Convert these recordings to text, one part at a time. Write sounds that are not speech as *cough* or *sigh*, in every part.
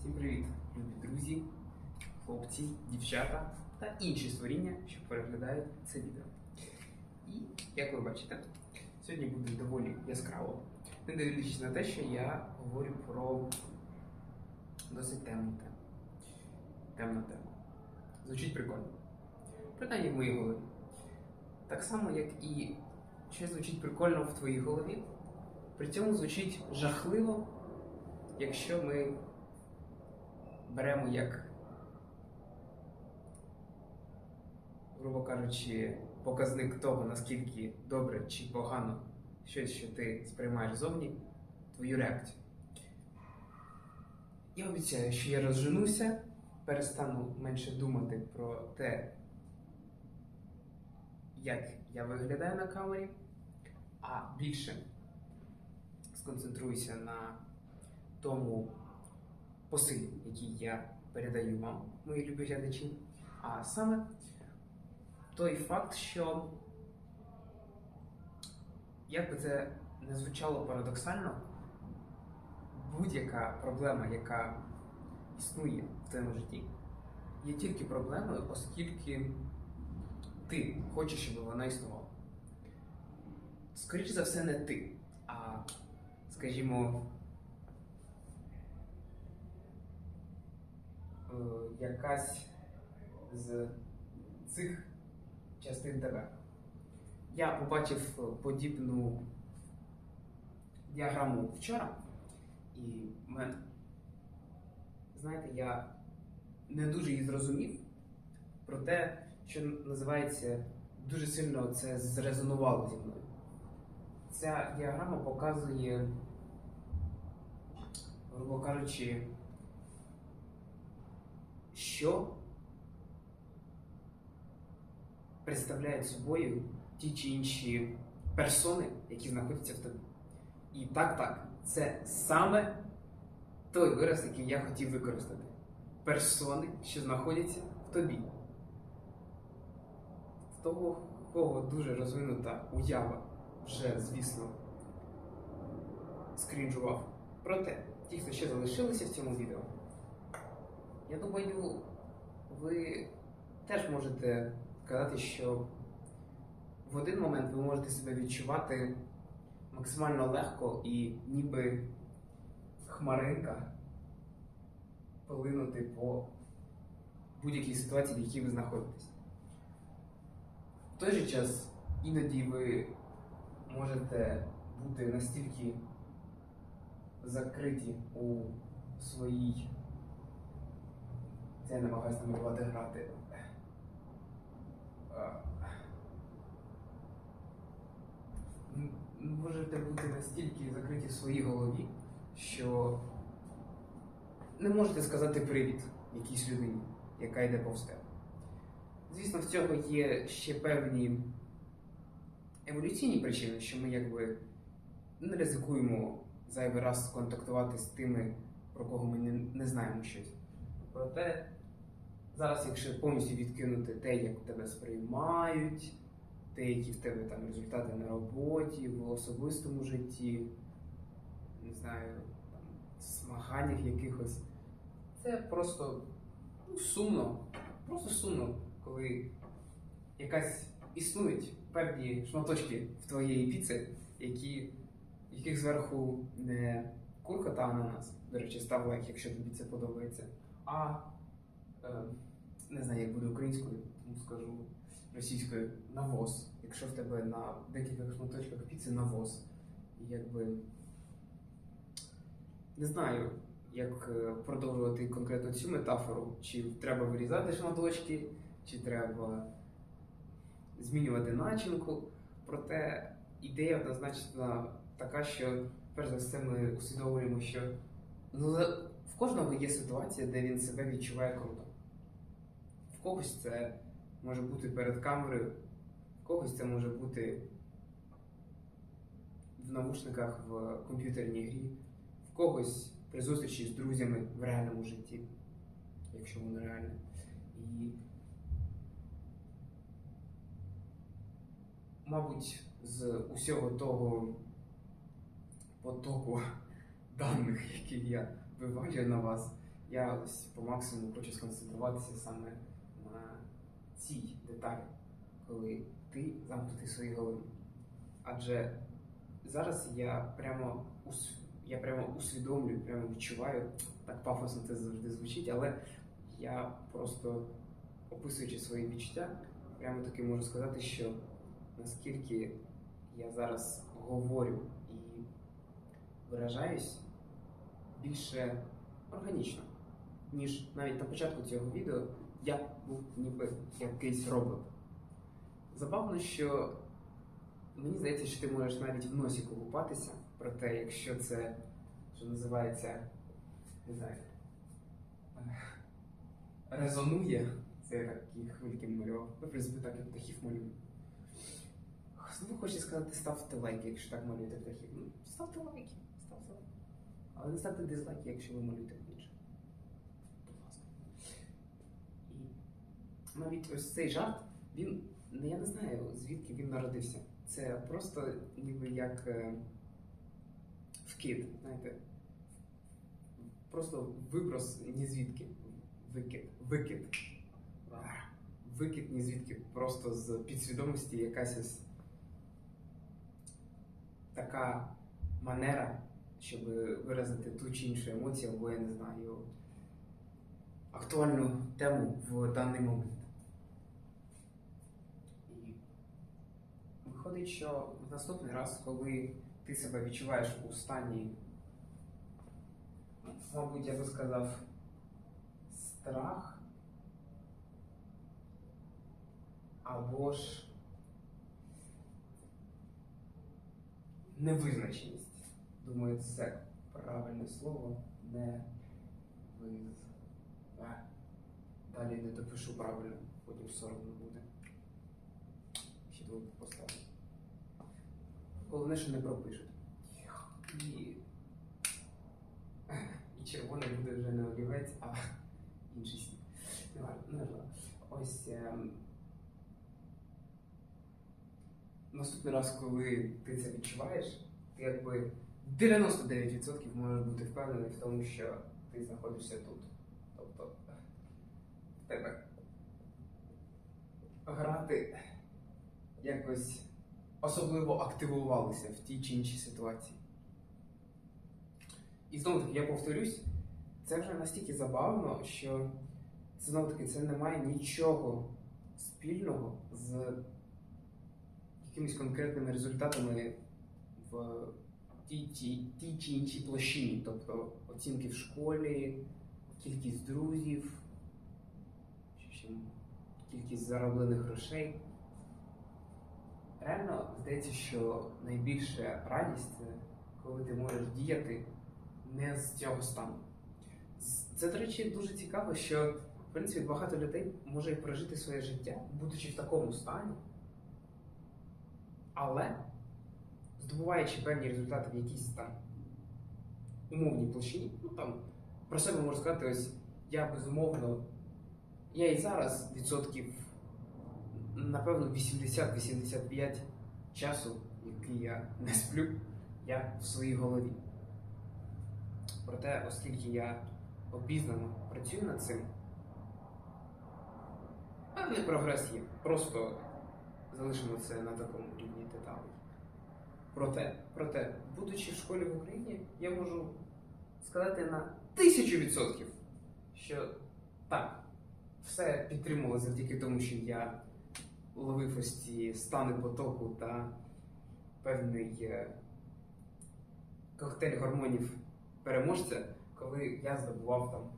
Всім привіт, любі друзі, хлопці, дівчата та інші створіння, що переглядають це відео. І як ви бачите, сьогодні буде доволі яскраво, не дивлячись на те, що я говорю про досить темну тему. Темна тема. Звучить прикольно. Питання в моїй голові. Так само, як і що звучить прикольно в твоїй голові, при цьому звучить жахливо, якщо ми беремо як, грубо кажучи, показник того, наскільки добре чи погано щось, що ти сприймаєш зовні, твою реакцію. Я обіцяю, що я розженуся, перестану менше думати про те, як я виглядаю на камері, а більше сконцентруюся на тому посилі, який я передаю вам, мої любі глядачі. А саме той факт, що як би це не звучало парадоксально, будь-яка проблема, яка існує в твоєму житті, є тільки проблемою, оскільки ти хочеш, щоб вона існувала. Скоріше за все, не ти, а, скажімо, е, якась з цих частин тебе. Я побачив подібну діаграму вчора, і мен... знаєте, я не дуже її зрозумів, проте, що називається, дуже сильно це зрезонувало зі мною. Ця діаграма показує, грубо кажучи, що представляють собою ті чи інші персони, які знаходяться в тобі. І так, так, це саме той вираз, який я хотів використати. Персони, що знаходяться в тобі. В того, в кого дуже розвинута уява, вже, звісно, скрінжував. Проте, ті, хто ще залишилися в цьому відео, я думаю, ви теж можете сказати, що в один момент ви можете себе відчувати максимально легко і ніби хмаринка полинути по будь-якій ситуації, в якій ви знаходитесь. В той же час іноді ви можете бути настільки закриті у своїй. Я намагаюся намалювати грати. Можете бути настільки закриті в своїй голові, що не можете сказати привіт якійсь людині, яка йде повз тебе. Звісно, в цього є ще певні еволюційні причини, що ми якби не ризикуємо зайвий раз контактувати з тими, про кого ми не, не знаємо щось. Проте зараз, якщо повністю відкинути те, як тебе сприймають, те, які в тебе там результати на роботі, в особистому житті, не знаю, там, змаганнях якихось, це просто ну, сумно. Просто сумно, коли якась існують певні шматочки в твоєї піци, які, яких зверху не курка та ананас. До речі, став лайк, якщо тобі це подобається. А е, не знаю, як буде українською, тому скажу російською навоз. Якщо в тебе на декілька шматочках піци навоз. І якби не знаю, як е, продовжувати конкретно цю метафору, чи треба вирізати шматочки, чи треба змінювати начинку. Проте ідея однозначно така, що перш за все ми усвідомлюємо, що ну, в кожного є ситуація, де він себе відчуває круто. В когось це може бути перед камерою, в когось це може бути в навушниках в комп'ютерній грі, в когось при зустрічі з друзями в реальному житті, якщо воно реальне. І, мабуть, з усього того потоку *laughs* даних, які я вивалюю на вас, я ось по максимуму хочу сконцентруватися саме цій деталі, коли ти замкнутий в своїй голові. Адже зараз я прямо я прямо усвідомлюю, прямо відчуваю, так пафосно це завжди звучить, але я просто описуючи свої відчуття, прямо таки можу сказати, що наскільки я зараз говорю і виражаюсь більше органічно, ніж навіть на початку цього відео я був ніби якийсь робот. Забавно, що мені здається, що ти можеш навіть в носі купатися, проте, якщо це, що називається, не знаю, е, резонує, це я такі хвильки малював. Ну, в принципі, так і птахів малюю. Знову хочу сказати, ставте лайки, якщо так малюєте птахів. Ну, ставте лайки, ставте лайки. Але не ставте дизлайки, якщо ви малюєте навіть ось цей жарт, він, ну, я не знаю, звідки він народився. Це просто ніби як е, вкид, знаєте. Просто виброс ні звідки. Викид. Викид. Викид ні звідки. Просто з підсвідомості якась ось така манера, щоб виразити ту чи іншу емоцію, або я не знаю, актуальну тему в даний момент. І виходить, що в наступний раз, коли ти себе відчуваєш у стані, мабуть, я би сказав, страх або ж невизначеність. Думаю, це правильне слово. Не виз. Далі не допишу правильно, потім соромно буде. Ще двох поставлю. Головне, що не пропишуть. І... І червоний буде вже не олівець, а інший сніг. Не не важливо. Ось. ем, Наступний раз, коли ти це відчуваєш, ти якби 99% можеш бути впевнений в тому, що ти знаходишся тут. Тебе грати якось особливо активувалися в тій чи іншій ситуації. І знову таки, я повторюсь, це вже настільки забавно, що це знову таки це не має нічого спільного з якимись конкретними результатами в тій, тій, тій чи іншій площині, тобто оцінки в школі, кількість друзів, кількість зароблених грошей. Реально здається, що найбільша радість це коли ти можеш діяти не з цього стану. Це, до речі, дуже цікаво, що в принципі багато людей може прожити своє життя, будучи в такому стані, але здобуваючи певні результати в якійсь там умовній площині, ну там про себе можу сказати, ось я безумовно, я і зараз відсотків, напевно, 80-85 часу, який я не сплю, я в своїй голові. Проте, оскільки я обізнано працюю над цим, певний прогрес є. Просто залишимо це на такому рівні деталей. Проте, проте, будучи в школі в Україні, я можу сказати на тисячу відсотків, що так, все підтримувалося завдяки тому, що я ловив ось ці стани потоку та певний е, коктейль гормонів переможця, коли я здобував там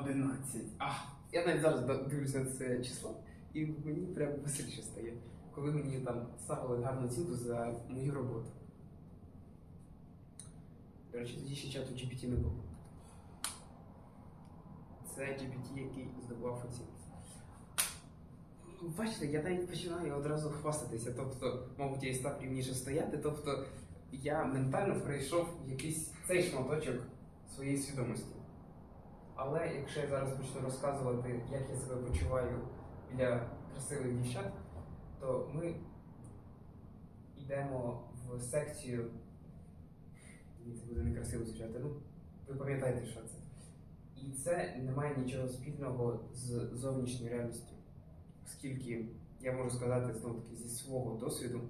11. А, я навіть зараз дивлюся на це число, і мені прям веселіше стає, коли мені там ставили гарну оцінку за мою роботу. До речі, тоді ще чату GPT не було. Це GPT, який здобував оцінку. Бачите, я навіть починаю одразу хвастатися. Тобто, мабуть, я і став рівніше стояти. Тобто, я ментально пройшов якийсь цей шматочок своєї свідомості. Але якщо я зараз почну розказувати, як я себе почуваю біля красивих дівчат, то ми йдемо в секцію. Це буде некрасиво звучати. Ну, ви пам'ятаєте, що це. І це не має нічого спільного з зовнішньою реальністю. Оскільки я можу сказати знову таки зі свого досвіду,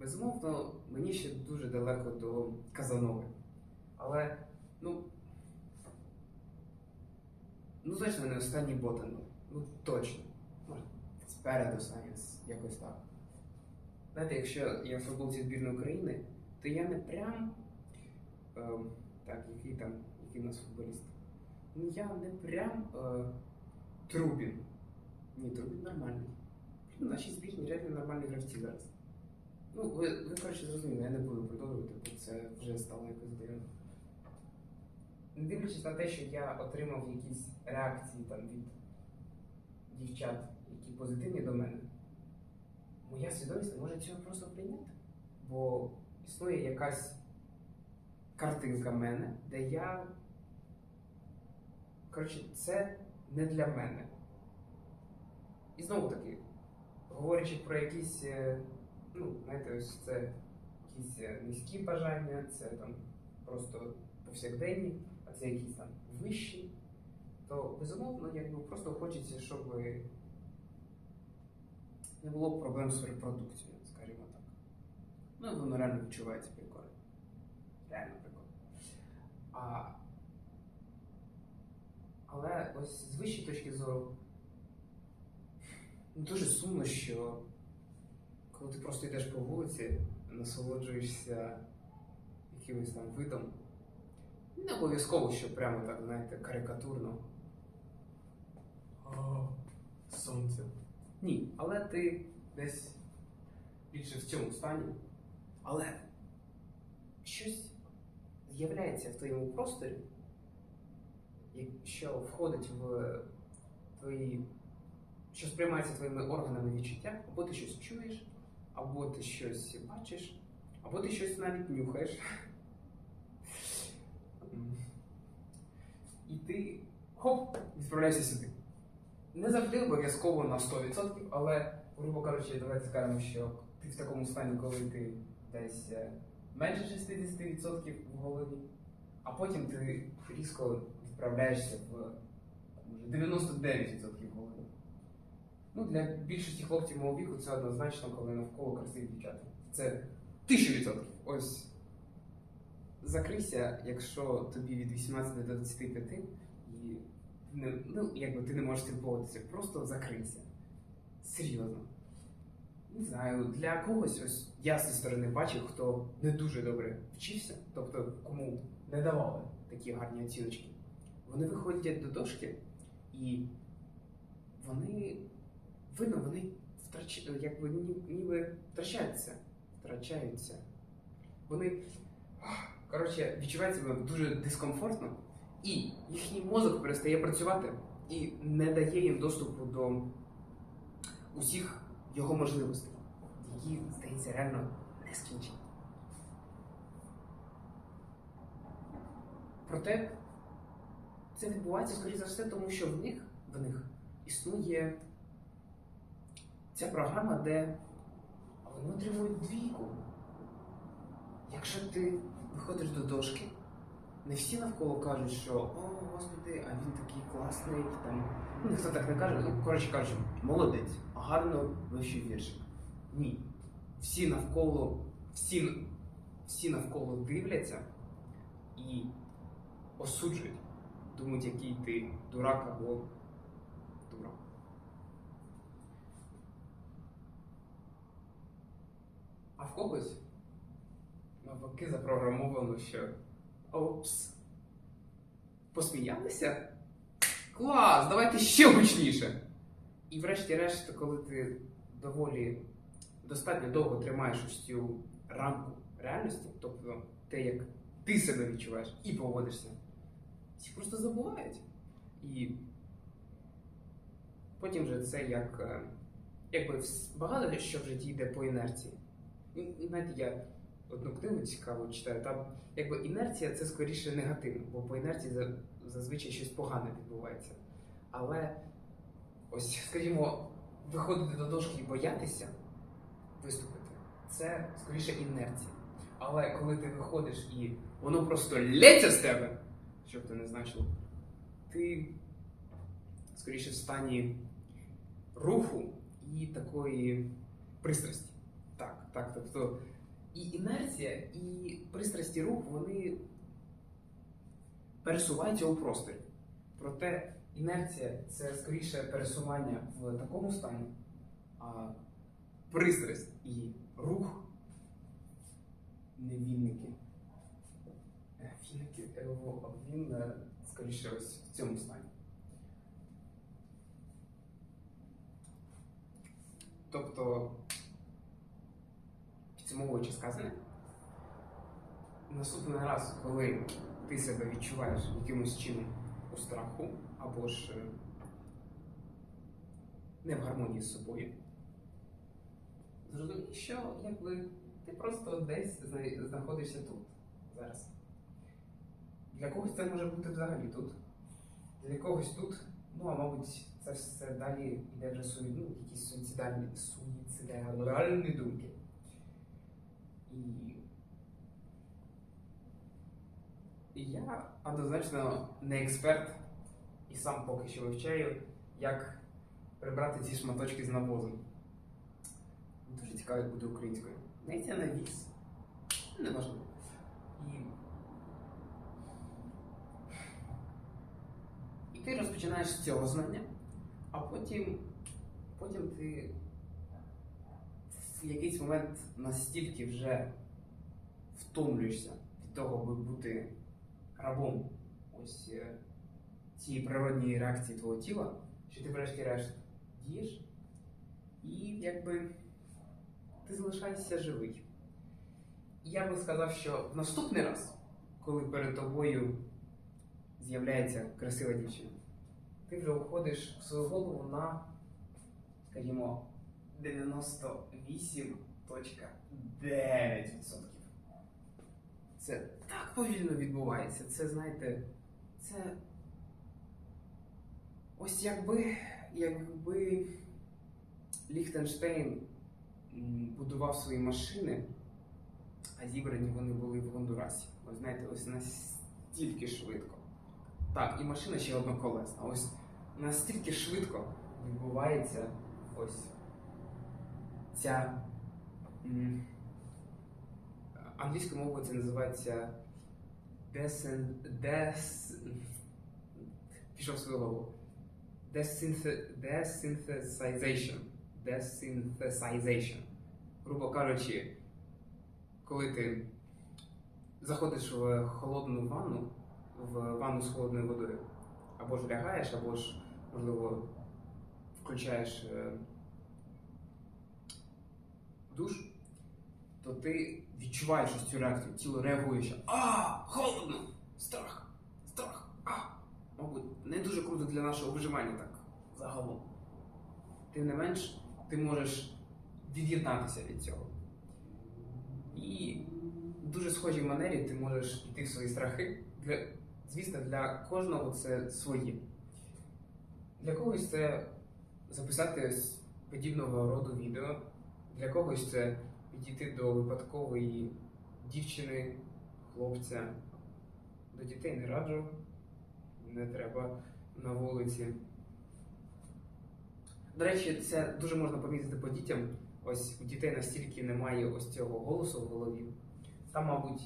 безумовно, мені ще дуже далеко до Казанови. Але, ну. Ну, точно не останній ботан. Ну, точно. Може, спереду останній, якось так. Знаєте, якщо я в футболці збірної України, то я не прям. ем, так, який там, який у нас футболіст? Ну я не прям е, Трубін. Ні, Трубін нормальний. Блін, наші збірні реально нормальні гравці зараз. Ну, ви, ви коротше зрозуміли, я не буду продовжувати, бо це вже стало якось дивно. Не дивлячись на те, що я отримав якісь реакції там від дівчат, які позитивні до мене, моя свідомість не може цього просто прийняти. Бо існує якась картинка мене, де я. Коротше, це не для мене. І знову таки, говорячи про якісь, е, ну, знаєте, ось це якісь е, низькі бажання, це там просто повсякденні, а це якісь там вищі, то безумовно, якби просто хочеться, щоб не було проблем з репродукцією, скажімо так. Ну, воно реально відчувається прикольно. Реально прикольно. А, але ось з вищої точки зору ну, дуже сумно, що коли ти просто йдеш по вулиці, насолоджуєшся якимось там видом. Не обов'язково, що прямо так, знаєте, карикатурно. О, сонце. Ні, але ти десь більше в цьому стані. Але щось з'являється в твоєму просторі, що входить в твої. що сприймається твоїми органами відчуття, або ти щось чуєш, або ти щось бачиш, або ти щось навіть нюхаєш. І ти хоп, відправляєшся сюди. Не завжди обов'язково на 100%, але, грубо кажучи, давайте скажемо, що ти в такому стані, коли ти десь е, менше 60% в голові, а потім ти різко відправляєшся в може, 99% в голові. Ну, для більшості хлопців мого віку це однозначно, коли навколо красиві дівчата. Це 1000%. Ось закрийся, якщо тобі від 18 до 25 і не, ну, якби ти не можеш цим просто закрийся. Серйозно. Не знаю, для когось, ось я зі сторони бачив, хто не дуже добре вчився, тобто кому не давали такі гарні оціночки. Вони виходять до дошки і вони, видно, вони втрач, якби ні- ніби втрачаються. Втрачаються. Вони, коротше, відчувають себе дуже дискомфортно, і їхній мозок перестає працювати і не дає їм доступу до усіх його можливостей, які, здається, реально нескінчені. Проте це відбувається, скоріше за все, тому що в них, в них існує ця програма, де вони отримують двійку. Якщо ти виходиш до дошки, не всі навколо кажуть, що о, господи, а він такий класний, там. Ну, ніхто так не каже, ну, коротше кажучи, молодець, гарно вивчив віршик. Ні. Всі навколо, всі, всі навколо дивляться і осуджують. Думають, який ти дурак або дурак. А в когось навпаки запрограмовано, що опс. Посміялися? Клас! Давайте ще гучніше! І врешті-решт, коли ти доволі достатньо довго тримаєш ось цю рамку реальності, тобто те, як ти себе відчуваєш і поводишся, всі просто забувають. І потім же це як е, якби багато що в житті йде по інерції. І знаєте, я одну книгу цікаву читаю, там якби інерція це скоріше негативно, бо по інерції зазвичай щось погане відбувається. Але ось, скажімо, виходити до дошки і боятися виступити, це скоріше інерція. Але коли ти виходиш і воно просто лється з тебе, що б це не значило, ти скоріше в стані руху і такої пристрасті. Так, так. Тобто і інерція, і пристрасті руху, вони пересуваються у просторі. Проте інерція це скоріше пересування в такому стані, а пристрасть і рух не вінники. Е, Вінники, е, о, він скоріше ось в цьому стані. Тобто, підсумовуючи сказане, наступний раз, коли ти себе відчуваєш якимось чином у страху або ж е, не в гармонії з собою, зрозумій, що якби ти просто десь знаходишся тут зараз. Для когось це може бути взагалі тут. Для когось тут, ну а мабуть, це все далі йде вже ну, якісь суїцидальні, суїцидальні думки. І я однозначно не експерт і сам поки що вивчаю, як прибрати ці шматочки з навозу. Дуже цікаво, як буде українською. На віз. Не важливо. І... ти розпочинаєш з цього знання, а потім, потім ти в якийсь момент настільки вже втомлюєшся від того, аби бути рабом ось е, цієї природньої реакції твого тіла, що ти врешті-решт дієш, і якби ти залишаєшся живий. Я би сказав, що в наступний раз, коли перед тобою з'являється красива дівчина, ти вже уходиш в свою голову на, скажімо, 98.9%. Це так повільно відбувається. Це, знаєте, це. Ось якби, якби Ліхтенштейн будував свої машини, а зібрані вони були в Гондурасі. Ви знаєте, ось настільки швидко. Так, і машина ще одноколесна. Ось настільки швидко відбувається ось ця. Англійською мовою це називається desyn, des, пішов свою голову. Desynthesization. Desynthesization. Грубо кажучи, коли ти заходиш в холодну ванну, в ванну з холодною водою, або ж лягаєш, або ж, можливо, включаєш е, душ, то ти відчуваєш ось цю реакцію, тіло реагує, що а, холодно! Страх! Страх! А! Мабуть, не дуже круто для нашого виживання так загалом. Тим не менш, ти можеш від'єднатися від цього. І в дуже схожій манері ти можеш йти в свої страхи. Звісно, для кожного це своє. Для когось це записати подібного роду відео, для когось це підійти до випадкової дівчини, хлопця. До дітей не раджу, не треба на вулиці. До речі, це дуже можна помітити по дітям. Ось у дітей настільки немає ось цього голосу в голові. Там, мабуть,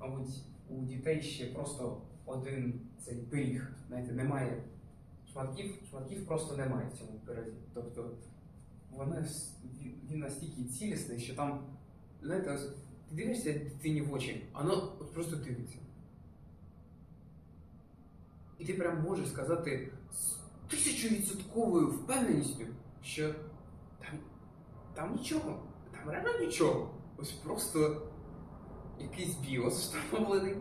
мабуть, у дітей ще просто один цей пиріг. Знаєте, немає шматків, шматків просто немає в цьому пирозі. Тобто вони, він- настільки цілісний, що там, знаєте, ти дивишся дитині в очі, воно от просто дивиться. І ти прям можеш сказати з тисячовідсотковою впевненістю, що там, там нічого, там реально нічого. Ось просто якийсь біос встановлений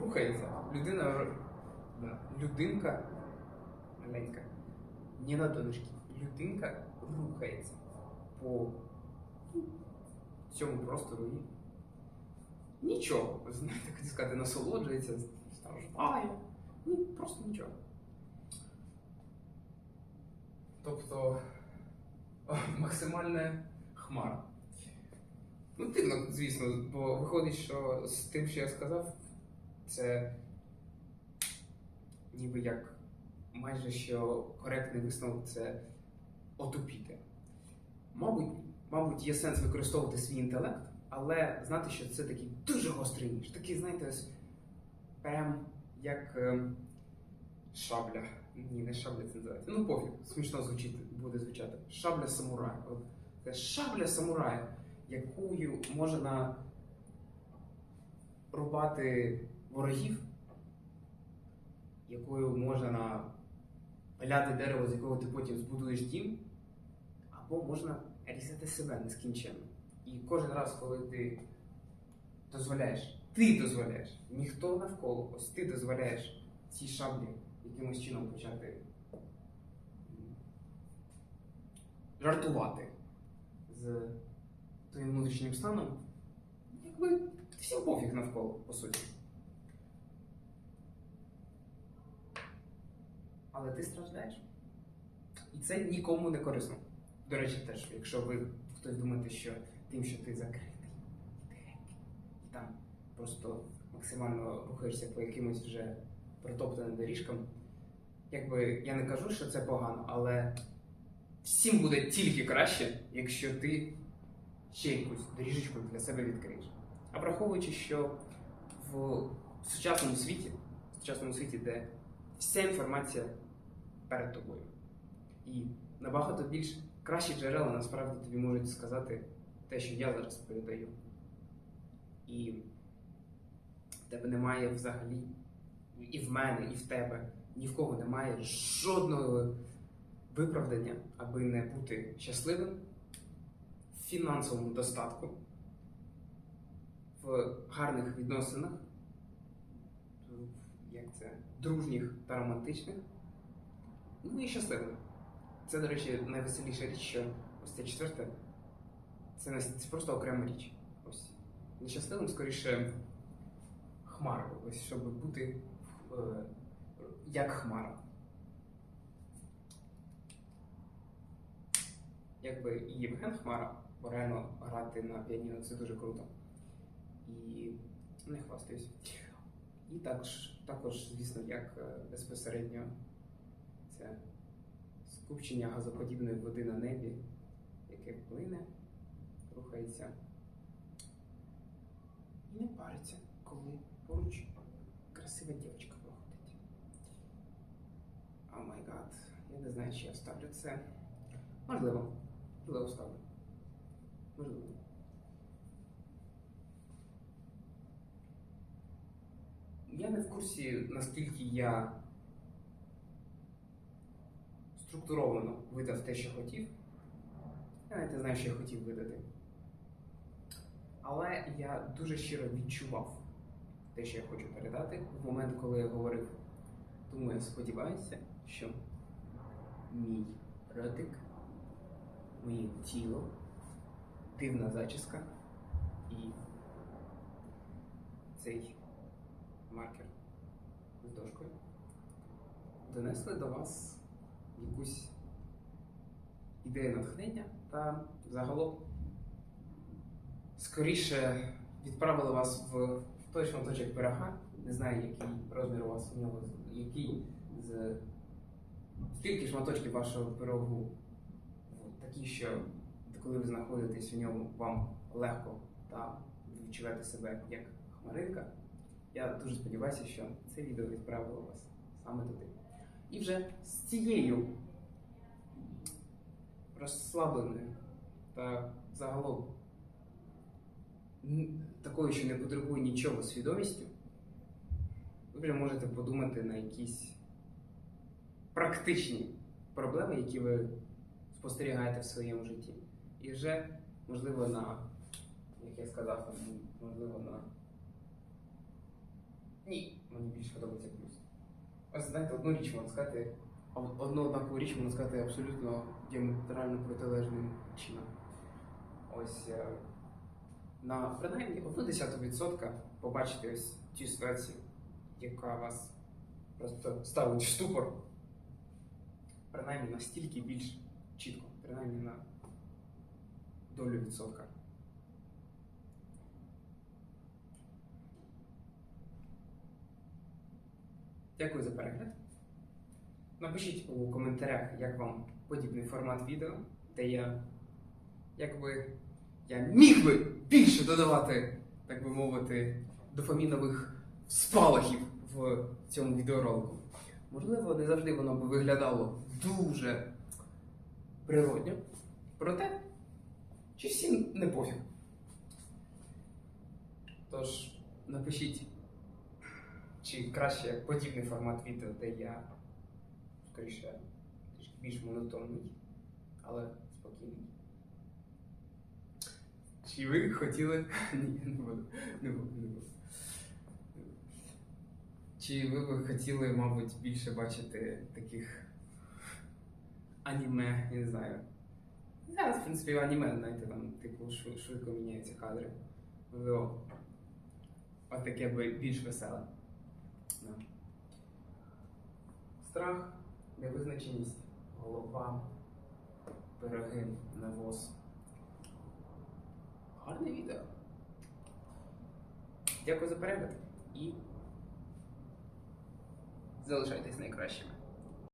рухається. Людина, людинка маленька, не на донышки, людинка рухається по ну, цьому простору і нічого. Знаєте, сказати, насолоджується, страждає. Ні, просто нічого. Тобто максимальна хмара. Ну, дивно, звісно, бо виходить, що з тим, що я сказав, це ніби як майже що коректний висновок це отупіти. Мабуть, мабуть, є сенс використовувати свій інтелект, але знати, що це такий дуже гострий ніж. Такий, знаєте, ось прям як е, шабля. Ні, не шабля це називається. Ну, пофіг, смішно звучить, буде звучати. Шабля самурая. Це шабля самурая, якою можна рубати ворогів, якою можна пиляти дерево, з якого ти потім збудуєш дім, або можна різати себе нескінченно. І кожен раз, коли ти дозволяєш, ти дозволяєш, ніхто навколо, ось ти дозволяєш цій шаблі якимось чином почати жартувати з твоїм внутрішнім станом, якби всім пофіг навколо, по суті. Але ти страждаєш. І це нікому не корисно. До речі, теж, якщо ви хтось думаєте, що тим, що ти закритий, і там просто максимально рухаєшся по якимось вже протоптаним доріжкам, якби я не кажу, що це погано, але всім буде тільки краще, якщо ти ще якусь доріжечку для себе відкриєш. А враховуючи, що в сучасному світі, в сучасному світі, де вся інформація перед тобою, і набагато більш кращі джерела насправді тобі можуть сказати те, що я зараз передаю. І в тебе немає взагалі, і в мене, і в тебе, ні в кого немає жодного виправдання, аби не бути щасливим в фінансовому достатку, в гарних відносинах, як це, дружніх та романтичних, ну і щасливим. Це, до речі, найвеселіша річ, що ось це четверте, це, це просто окрема річ. Ось. Нещасливим, скоріше, хмарою, ось, щоб бути е, як хмара. Якби і Євген Хмара, бо реально грати на піаніно це дуже круто. І не хвастаюсь. І також, також звісно, як е, безпосередньо це скупчення газоподібної води на небі, яке плине, рухається і не париться, коли поруч красива дівчинка проходить. О май гад, я не знаю, чи я вставлю це. Можливо, можливо, вставлю. Можливо. Я не в курсі, наскільки я структуровано видав те, що хотів. Я не знаю, що я хотів видати. Але я дуже щиро відчував те, що я хочу передати в момент, коли я говорив. Тому я сподіваюся, що мій ротик, моє тіло, дивна зачіска і цей маркер з дошкою донесли до вас якусь ідею натхнення та загалом скоріше відправили вас в той шматочок пирога. Не знаю, який розмір у вас у нього, який з скільки шматочків вашого пирогу такі, що коли ви знаходитесь у ньому, вам легко та ви відчуваєте себе як хмаринка. Я дуже сподіваюся, що це відео відправило вас саме туди. І вже з цією розслабленою та загалом такою, що не потребує нічого свідомістю, ви вже можете подумати на якісь практичні проблеми, які ви спостерігаєте в своєму житті. І вже, можливо, на, як я сказав, можливо, на. Ні, мені більше подобається Ось знаєте, одну річ можна сказати, одну однакову річ можна сказати абсолютно діаметрально протилежним чином. Ось е, на принаймні одну десяту відсотка побачити ось цю ситуацію, яка вас просто ставить в ступор, принаймні настільки більш чітко, принаймні на долю відсотка. Дякую за перегляд. Напишіть у коментарях, як вам подібний формат відео, де я якби я міг би більше додавати, так би мовити, дофамінових спалахів в цьому відеоролику. Можливо, не завжди воно би виглядало дуже природньо. Проте, чи всім не пофіг. Тож, напишіть, чи краще подібний формат відео, де я скоріше трішки більш монотонний, але спокійний. Чи ви хотіли. *laughs* Ні, не буду. Не буду, не буду. Чи ви б хотіли, мабуть, більше бачити таких аніме, я не знаю. Зараз, в принципі, аніме, знаєте, там, типу, швидко міняються кадри. Отаке би більш веселе. Страх, невизначеність, голова, пироги, навоз. Гарне відео. Дякую за перегляд і залишайтесь найкращими.